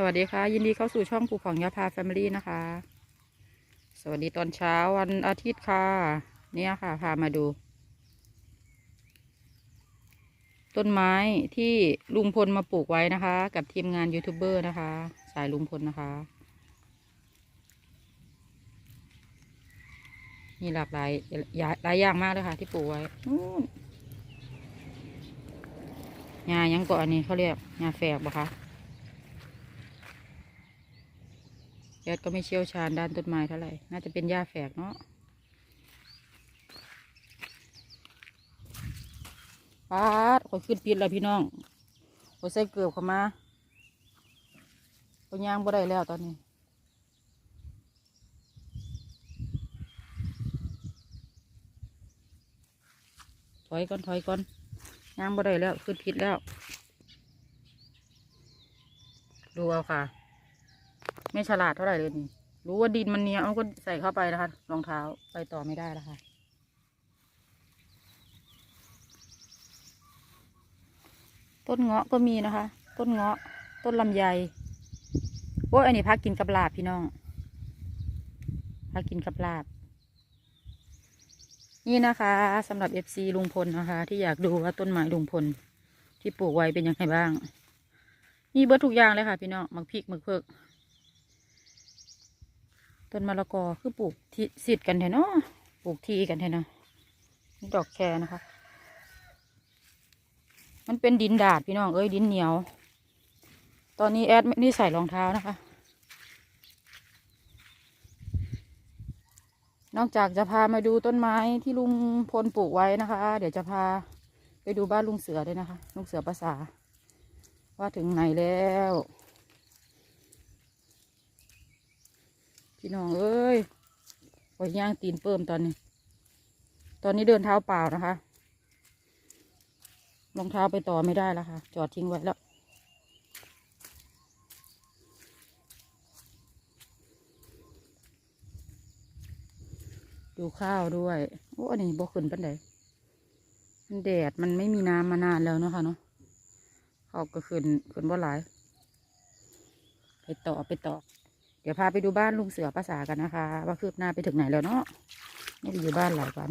สวัสดีค่ะ ยินดีเข้าสู่ช่องปลูกของยาพาแฟมิลี่นะคะ สวัสดีตอนเช้าวันอาทิตย์ค่ะ เนี่ยค่ะ พามาดู ต้นไม้ที่ลุงพลมาปลูกไว้นะคะ กับทีมงานยูทูบเบอร์นะคะ สายลุงพลนะคะ มีหลากหลายหลายอย่างมากเลยค่ะ ที่ปลูกไว้นู่นหญ้ายังก่อนอันนี้เขาเรียกหญ้าแฝกปะคะ แอดก็ไม่เชี่ยวชาญด้านต้นไม้เท่าไหร่ น่าจะเป็นหญ้าแฝกเนาะปาดขอยขึ้นปิดแล้วพี่น้องขอยใส่เกลือบเข้ามาขอยย่างบ่ได้แล้วตอนนี้ ถอยก่อนถอยก่อนย่างบ่ได้แล้ว ขึ้นพิษแล้ว ดูเอาค่ะ ไม่ฉลาดเท่าไหร่เลยนี่รู้ว่าดินมันเนียเอาก็ใส่เข้าไปนะคะรองเท้าไปต่อไม่ได้แล้วค่ะต้นเงาะก็มีนะคะ ต้นเงาะ ต้นลำไยโอ้ยอันนี้พักกินกับลาบพี่น้องพักกินกับลาบ นี่นะคะสำหรับเอฟซีลุงพลนะคะ ที่อยากดูว่าต้นไม้ลุงพล ที่ปลูกไว้เป็นยังไงบ้าง มีเบิดทุกอย่างเลยค่ะ พี่น้องมักพริกมักเพิก ต้นมะละกอคือปลูกที่สิทธิ์กันแท้เนาะปลูกทีกันแท้เนาะนี่ดอกแครนะคะ มันเป็นดินดาดพี่น้องเอ้ยดินเหนียว ตอนนี้แอดไม่ได้ใส่รองเท้านะคะ นอกจากจะพามาดูต้นไม้ที่ลุงพลปลูกไว้นะคะ เดี๋ยวจะพาไปดูบ้านลุงเสือด้วยนะคะ ลุงเสือภาษา ว่าถึงไหนแล้ว พี่น้องเอ้ยปล่อยย่างตีนเปิ่มตอนนี้ ตอนนี้เดินเท้าเปล่านะคะรองเท้าไปต่อไม่ได้แล้วค่ะ จอดทิ้งไว้แล้ว ดูข้าวด้วย โอ้อันนี้บ่ขึ้นปันไดมันแดดมันไม่มีน้ำมานานแล้วเนาะค่ะเนาะเขาก็ขึ้นขึ้นบ่าหลาย ไปต่อไปต่อ ดี๋ยวพาไปดูบ้านลุงเสือภาษากันนะคะ ว่าคืบหน้าไปถึงไหนแล้วเนาะไม่ได้อยู่บ้านหลายวัน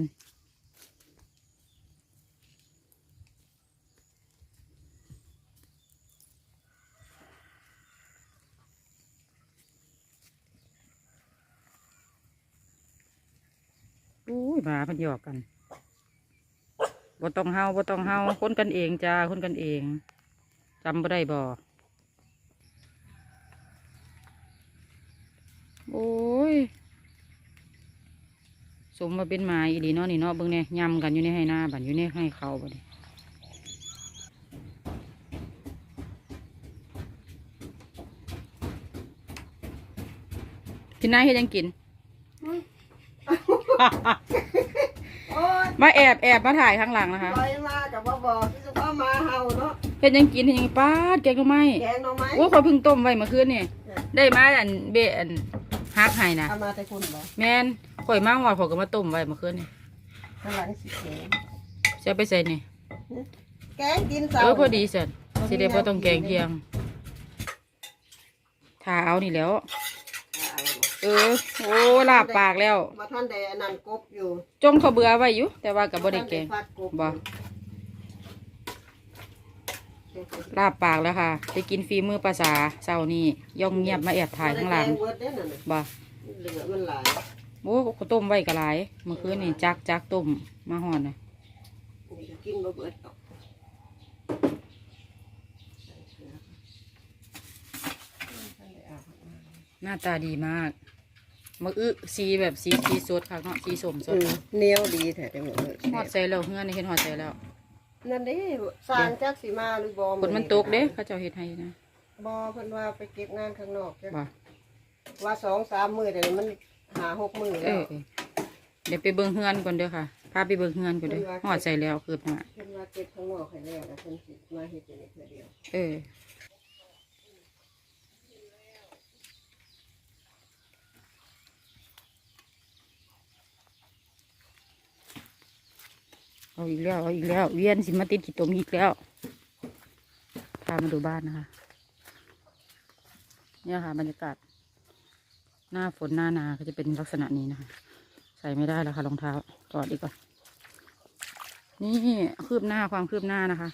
อุ้ยหมาพันหยอกกันบ่ต้องเฮาบ่ต้องเฮาคนกันเองจ้าคนกันเองจำบ่ได้บ่ โอ้ย สมมาเป็นหมาอีดีเนาะนี่เนาะเบิ่งเนี่ยยำกันอยู่ในให้หน้าบันอยู่ในให้เขาบัดนี้พี่นายเฮ็ดหยังกิน โอ้ยมาแอบแอบมาถ่ายข้างหลังนะคะลอยมากับบ่บอกที่สุดก็มาเฮาเนาะเฮ็ดหยังกินเฮ็ดหยังป้าดแกงหน่อไม้แกงหน่อไม้โอ้ยขอยเพิ่งต้มไว้เมื่อคืนนี่ ได้มาอันเบะอัน ฮักให้นะเอามาแต่คุณบ่แม่นข่อยมาหอดข่อยก็มาต้มไว้เมื่อคืนนี่ข้างหลังสิแกงจะไปใส่นี่แกงกินเอเสาอพอดีเสร็จสิได้พอต้องแกงเที่ยงทาเอานี่แหล้ว เออ โอ้ลาบปากแล้วมาท่านใดอันนั้นกบอยู่ จงเขาเบื่อไว้อยู่ แต่ว่ากับบ่ได้แกงฟัดกบบ่ ลาบปากแล้วค่ะ ไปกินฟีมือภาษาเศร้านี่ย่องเงียบมาแอบถ่ายข้างหลังบ่ได้แกเวิร์ดเด้อนั่นน่ะบ่เหลือมันหลายโอ้เขาต้มไว้กะหลายเมื่อคืนนี่จักจักต้มมาห่อนนะนี่กินบ่เบิดดอกหน้าตาดีมากมืออึสีแบบสีสีสดค่ะเนาะสีสมสอืดมเหนียวดีแท้จังหวะหอดใส่แล้วเฮือนนี่เห็นหอดใส่แล้ว นั่นเด้สร้างจักสิมาหรือบ่ฝนมันตกเด้เขาเจ้าเฮ็ดให้นะบ่เพิ่นว่าไปเก็บงานข้างนอกจ้ะบ่ว่าสองสามมื้อแต่มันหาหกมื้อเอแล้วอเออเดี๋ยวไปเบิ่งเฮือนก่อนเด้อค่ะพาไปเบิ่งเฮือนก่อนเด้อหอดใส่แล้วคืบหน้าเพิ่นว่าเก็บข้างนอกให้แล้วแล้วเพิ่นสิมาเฮ็ดอย่างนี้เพื่อเดียวเออ เอาอีกแล้วเอาอีกแล้ว เวียนสิมาติดขีดตมอีกแล้วพามาดูบ้านนะคะเนี่ยค่ะบรรยากาศ หน้าฝนหน้านาก็จะเป็นลักษณะนี้นะคะ ใส่ไม่ได้แล้วค่ะรองเท้าจอดดีกว่านี่คืบหน้าความคืบหน้านะคะ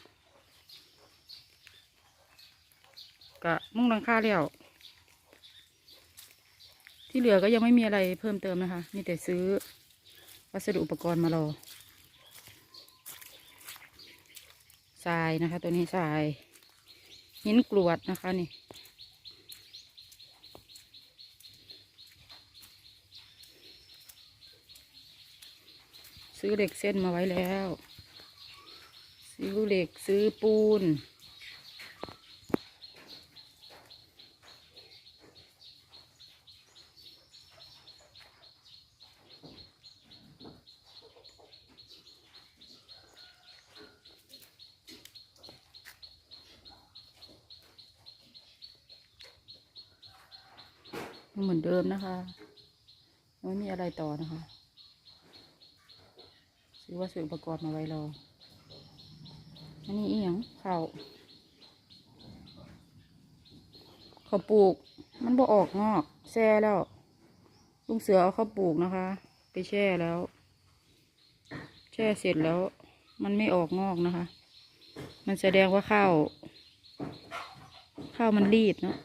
กะมุ่งลังค่าแล้วที่เหลือก็ยังไม่มีอะไรเพิ่มเติมนะคะ มีแต่ซื้อวัสดุอุปกรณ์มารอ ทรายนะคะ ตัวนี้ทรายหินกรวดนะคะนี่ ซื้อเหล็กเส้นมาไว้แล้ว ซื้อเหล็กซื้อปูน เหมือนเดิมนะคะไม่มีอะไรต่อนะคะซื้อวัสดุอุปกรณ์มาไว้รออันนี้อีหยังข้าวข้าวปลูก มันบ่ออกงอกแช่แล้วลุงเสือเอาข้าวปลูกนะคะ ไปแช่แล้ว แช่เสร็จแล้ว มันไม่ออกงอกนะคะ มันแสดงว่าข้าวข้าวมันรีบเนาะ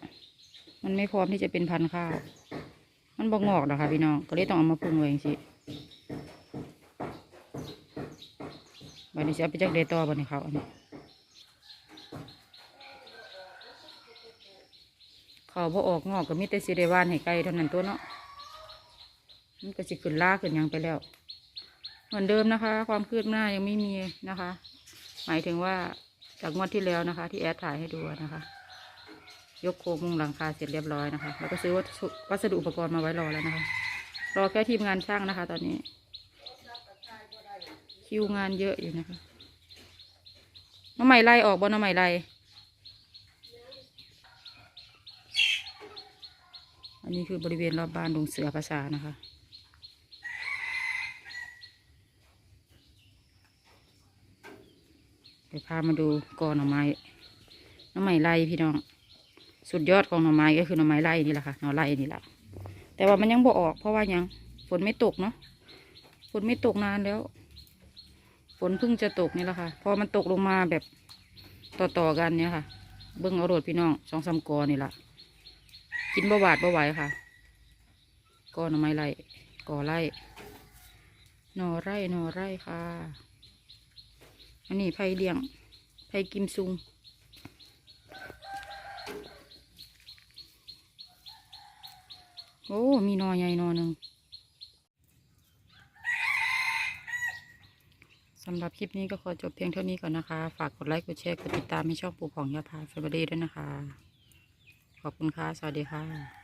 มันไม่พร้อมที่จะเป็นพันธุ์ข้าว มันบ่งอกนะคะพี่น้อง ก็เลยต้องเอามาปรุงไว้อย่างนี้วันนี้จะเอาไปจากเดตอบันนี้เขาอันนี้เขาพอออกงอกก็มีแต่สิได้หวานให้ไก่เท่านั้นตัวเนาะ มันก็สิขึ้นล่าขึ้นยังไปแล้ว เหมือนเดิมนะคะ ความคืบหน้ายังไม่มีนะคะ หมายถึงว่าจากงวดที่แล้วนะคะ ที่แอดถ่ายให้ดูนะคะ ยกโครงมุงหลังคาเสร็จเรียบร้อยนะคะ แล้วก็ซื้อวัสดุอุปกรณ์มาไว้รอแล้วนะคะ รอแค่ทีมงานช่างนะคะ ตอนนี้ คิวงานเยอะอยู่นะคะน้ำใหม่ไล่ออกบนน้ำใหม่ไล่อันนี้คือบริเวณรอบบ้านดงเสือภาษานะคะเดี๋ยวพามาดูกอหน่อไม้หน้ำใหม่ไล่พี่น้อง สุดยอดของหน่อไม้ก็คือหน่อไม้ไล่นี่แหละค่ะหน่อไล่นี่แหละแต่ว่ามันยังบ่ออก เพราะว่ายังฝนไม่ตกเนาะฝนไม่ตกนานแล้ว ฝนเพิ่งจะตกนี่แหละค่ะพอมันตกลงมาแบบต่อๆกันเนี่ยค่ะ เบิ้งเอาโรดพี่น้องสองสามกอนี่แหละกินบะหวาดบะไหวค่ะกอหน่อไม้ไร่กอไร่หน่อไร่หน่อไร่ค่ะอันนี้ไผ่เลี้ยงไผ่กิมซุง โอ้ มีนอใหญ่นอหนึ่งสำหรับคลิปนี้ก็ขอจบเพียงเท่านี้ก่อนนะคะ ฝากกดไลค์ กดแชร์ กดติดตามให้ช่องปูของยาพาแฟมิลี่ด้วยนะคะ ขอบคุณค่ะ สวัสดีค่ะ